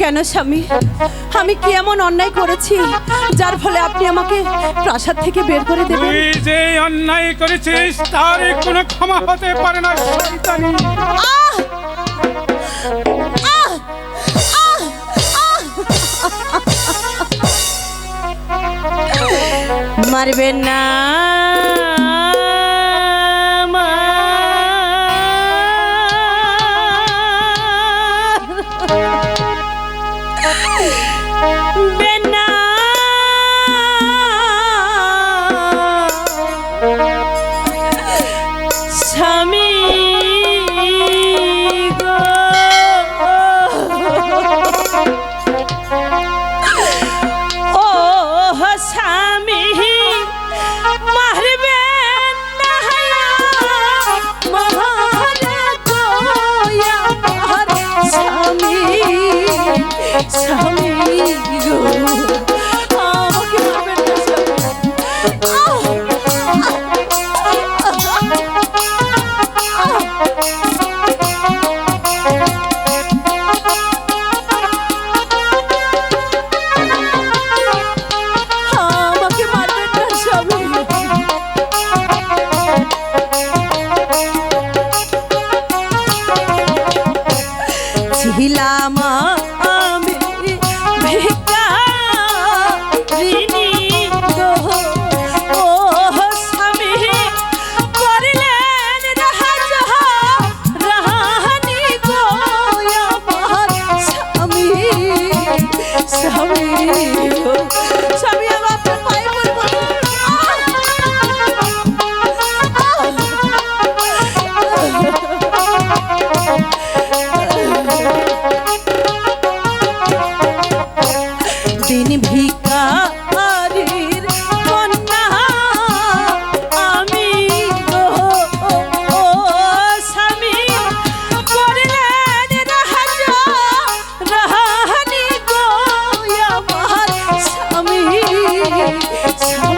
কেন স্বামী? আমি কি এমন অন্যায় করেছি যার ফলে আপনি আমাকে প্রাসাদ থেকে বের করে দেবেন? তুই যে অন্যায় করেছিস তার কোনো ক্ষমা হতে পারে না শয়তানি। মারবেন না। Beijo! ছিলাম আমি ভিকারিণী ও স্বামী করলেন রাহানি গো আমার স্বামী স্বামী।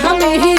how many